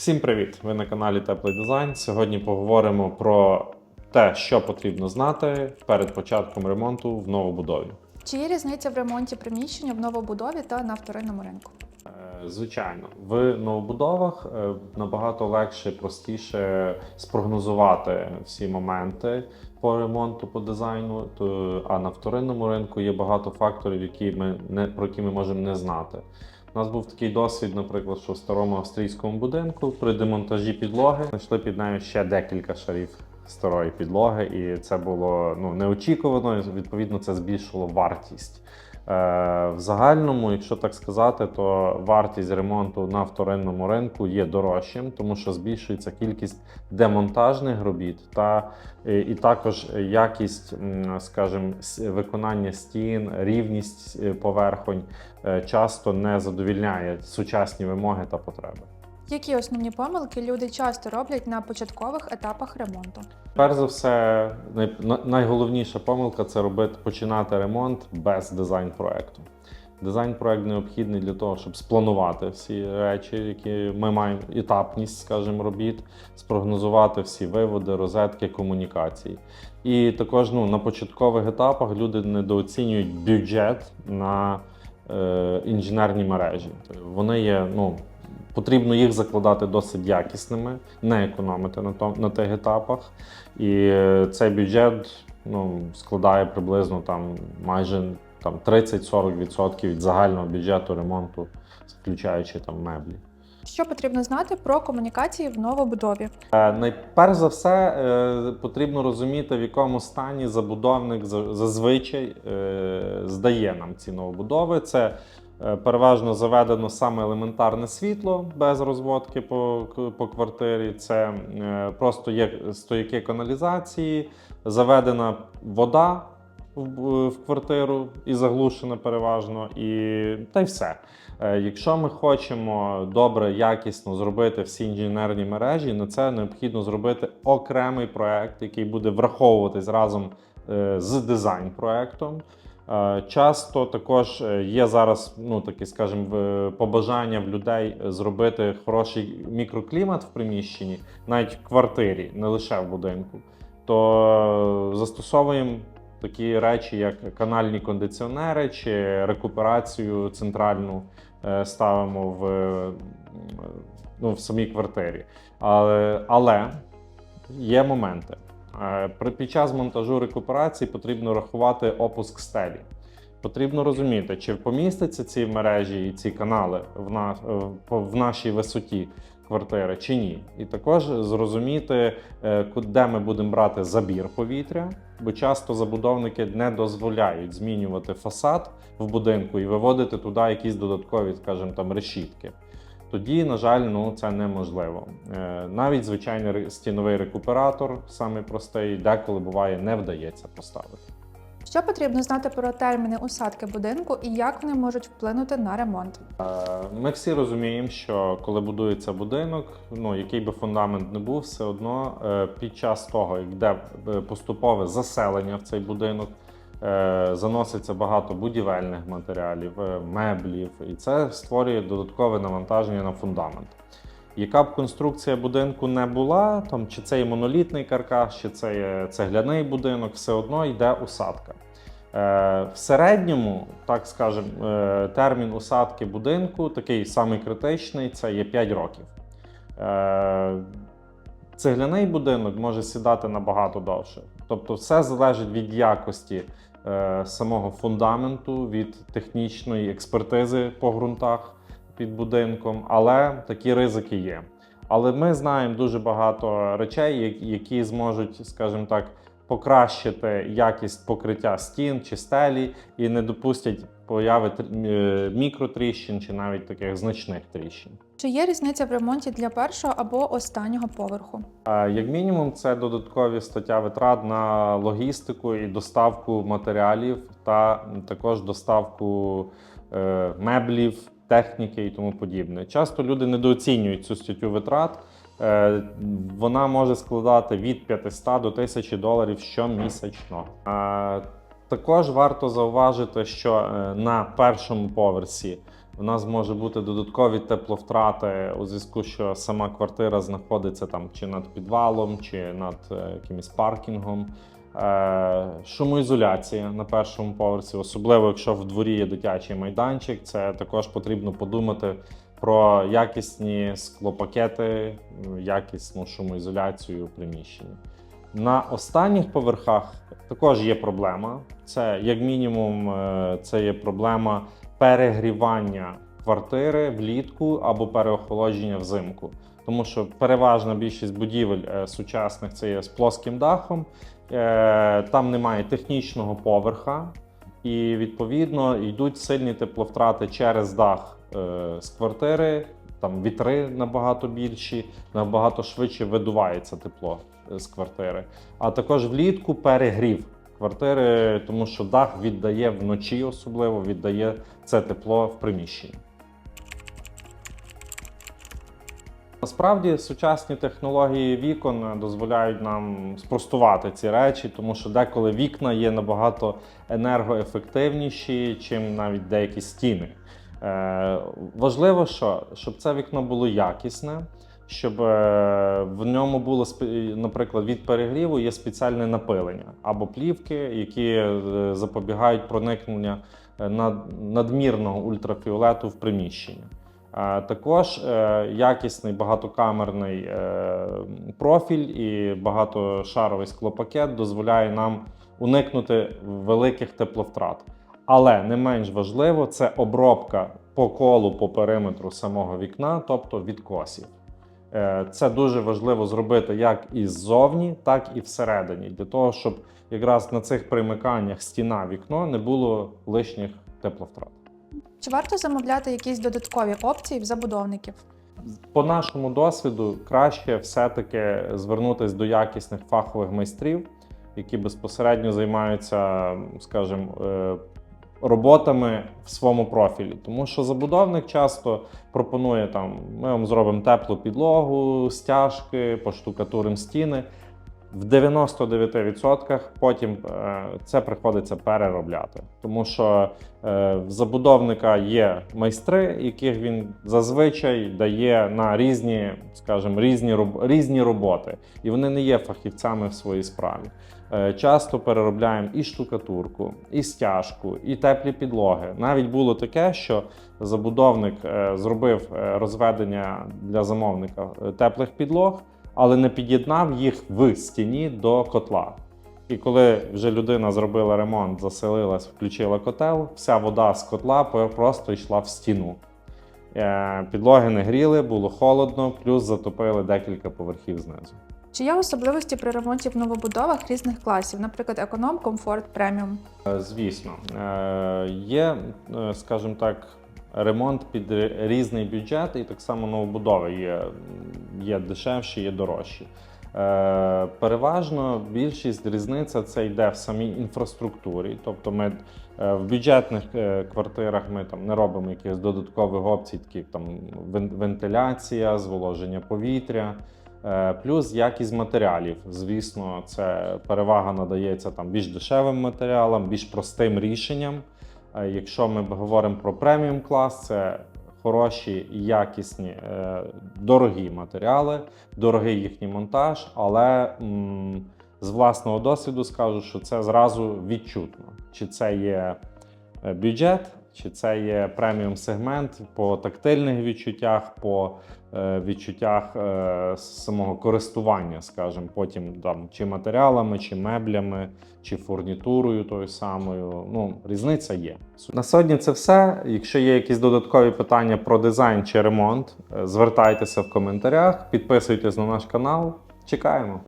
Всім привіт! Ви на каналі Теплий Дизайн. Сьогодні поговоримо про те, що потрібно знати перед початком ремонту в новобудові. Чи є різниця в ремонті приміщення в новобудові та на вторинному ринку? Е, Звичайно, в новобудовах е, набагато легше, простіше спрогнозувати всі моменти по ремонту, по дизайну. А на вторинному ринку є багато факторів, які ми не про які ми можемо не знати. У нас був такий досвід, наприклад, що в старому австрійському будинку при демонтажі підлоги знайшли під нею ще декілька шарів старої підлоги, і це було ну неочікувано. Відповідно, це збільшило вартість. Е, В загальному, якщо так сказати, то вартість ремонту на вторинному ринку є дорожчим, тому що збільшується кількість демонтажних робіт та е, і також якість, скажімо, виконання стін, рівність е, поверхонь часто не задовільняє сучасні вимоги та потреби. Які основні помилки люди часто роблять на початкових етапах ремонту? Перш за все, найголовніша помилка це робити починати ремонт без дизайн-проекту. Дизайн-проект необхідний для того, щоб спланувати всі речі, які ми маємо, етапність, скажімо, робіт, спрогнозувати всі виводи, розетки, комунікації. І також ну, на початкових етапах люди недооцінюють бюджет на е, інженерні мережі. Вони є, ну, потрібно їх закладати досить якісними, не економити на, том, на тих етапах. І е, цей бюджет ну, складає приблизно там майже там 30-40% від загального бюджету ремонту, включаючи там меблі. Що потрібно знати про комунікації в новобудові? Е, Найперш за все е, потрібно розуміти, в якому стані забудовник зазвичай здає нам ці новобудови. Це переважно заведено саме елементарне світло без розводки по, по квартирі. Це е, просто є стояки каналізації, заведена вода в, в квартиру і заглушена переважно, і та й все. Е, Якщо ми хочемо добре, якісно зробити всі інженерні мережі, на це необхідно зробити окремий проект, який буде враховуватись разом е, з дизайн-проектом. Е, Часто також е, є зараз, ну такі, скажімо, побажання в людей зробити хороший мікроклімат в приміщенні, навіть в квартирі, не лише в будинку. То е, застосовуємо такі речі, як канальні кондиціонери чи рекуперацію центральну е, ставимо в, е, ну, в самій квартирі. Але, але є моменти. Е, При, під час монтажу рекуперації потрібно рахувати опуск стелі. Потрібно розуміти, чи помістяться ці мережі і ці канали в, на, е, в нашій висоті квартири чи ні. І також зрозуміти, е, де ми будемо брати забір повітря, бо часто забудовники не дозволяють змінювати фасад в будинку і виводити туди якісь додаткові, скажімо, там решітки. Тоді, на жаль, ну це неможливо. Е, Навіть звичайний стіновий рекуператор, самий простий, деколи буває не вдається поставити. Що потрібно знати про терміни усадки будинку і як вони можуть вплинути на ремонт? Е, Ми всі розуміємо, що коли будується будинок, ну який би фундамент не був, все одно е, під час того, як йде поступове заселення в цей будинок, заноситься багато будівельних матеріалів, е, меблів, і це створює додаткове навантаження на фундамент. Яка б конструкція будинку не була, там чи це є монолітний каркас, чи це є цегляний будинок, все одно йде усадка. Е, В середньому, так скажемо, е, термін усадки будинку, такий самий критичний, це є 5 років. Е, Цегляний будинок може сідати набагато довше. Тобто, все залежить від якості е, самого фундаменту, від технічної експертизи по ґрунтах під будинком, але такі ризики є. Але ми знаємо дуже багато речей, які- які зможуть, скажімо так, покращити якість покриття стін чи стелі і не допустять появи е, мікротріщин чи навіть таких значних тріщин. Чи є різниця в ремонті для першого або останнього поверху? Як мінімум, це додаткові стаття витрат на логістику і доставку матеріалів, та також доставку е, меблів, техніки і тому подібне. Часто люди недооцінюють цю статтю витрат. Е, Вона може складати від 500 до 1000 доларів щомісячно. Також варто зауважити, що е, на першому поверсі У нас може бути додаткові тепловтрати у зв'язку, що сама квартира знаходиться там чи над підвалом, чи над е, якимось паркінгом. Е, Шумоізоляція на першому поверсі, особливо якщо в дворі є дитячий майданчик, це також потрібно подумати про якісні склопакети, якісну шумоізоляцію приміщення. На останніх поверхах також є проблема. Це, як мінімум, е, це є проблема перегрівання квартири влітку або переохолодження взимку. Тому що переважна більшість будівель е, сучасних це є з плоским дахом, е, там немає технічного поверха, і відповідно йдуть сильні тепловтрати через дах з квартири. Там вітри набагато більші, набагато швидше видувається тепло е, з квартири. А також влітку перегрів квартири, тому що дах віддає вночі, особливо віддає це тепло в приміщенні. Насправді сучасні технології вікон е, дозволяють нам спростувати ці речі, тому що деколи вікна є набагато енергоефективніші, чим навіть деякі стіни. Е, важливо, що, щоб це вікно було якісне, щоб е, в ньому було, наприклад, від перегріву є спеціальне напилення або плівки, які е, запобігають проникнення над- надмірного ультрафіолету в приміщення. Також якісний багатокамерний профіль і багатошаровий склопакет дозволяє нам уникнути великих тепловтрат. Але не менш важливо це обробка по колу по периметру самого вікна, тобто відкосів. Е, Це дуже важливо зробити як і ззовні, так і всередині, для того, щоб якраз на цих примиканнях стіна-вікно не було лишніх тепловтрат. Чи варто замовляти якісь додаткові опції в забудовників? По нашому досвіду краще все-таки звернутися до якісних фахових майстрів, які безпосередньо займаються, скажімо, е, роботами в своєму профілі. Тому що забудовник часто пропонує там: ми вам зробимо теплу підлогу, стяжки, поштукатуримо стіни. В 99% потім е, це приходиться переробляти, тому що е, в забудовника є майстри, яких він зазвичай дає на різні, скажімо, різні, різні роботи, і вони не є фахівцями в своїй справі. Е, Часто переробляємо і штукатурку, і стяжку, і теплі підлоги. Навіть було таке, що забудовник зробив розведення для замовника теплих підлог але не під'єднав їх в стіні до котла. І коли вже людина зробила ремонт, заселилась, включила котел, вся вода з котла просто йшла в стіну. Е, Підлоги не гріли, було холодно, плюс затопили декілька поверхів знизу. Чи є особливості при ремонті в новобудовах різних класів, наприклад, економ, комфорт, преміум? Е, Звісно, Е, є, скажімо так, ремонт під різний бюджет, і так само новобудови є, є дешевші, є дорожчі. Е, Переважно більшість різниця це йде в самій інфраструктурі. Тобто ми е, в бюджетних е, квартирах ми там не робимо якихось додаткових опцій, такі там вентиляція, зволоження повітря. Е, Плюс якість матеріалів. Звісно, це перевага надається там більш дешевим матеріалам, більш простим рішенням. Е, Якщо ми говоримо про преміум клас, це хороші, якісні, е, дорогі матеріали, дорогий їхній монтаж, але з власного досвіду скажу, що це зразу відчутно. Чи це є е, бюджет, чи це є преміум сегмент по тактильних відчуттях, по відчуттях е, самого користування, скажімо, потім там чи матеріалами, чи меблями, чи фурнітурою тою самою. Ну, різниця є. На сьогодні це все. Якщо є якісь додаткові питання про дизайн чи ремонт, е, звертайтеся в коментарях, підписуйтесь на наш канал. Чекаємо.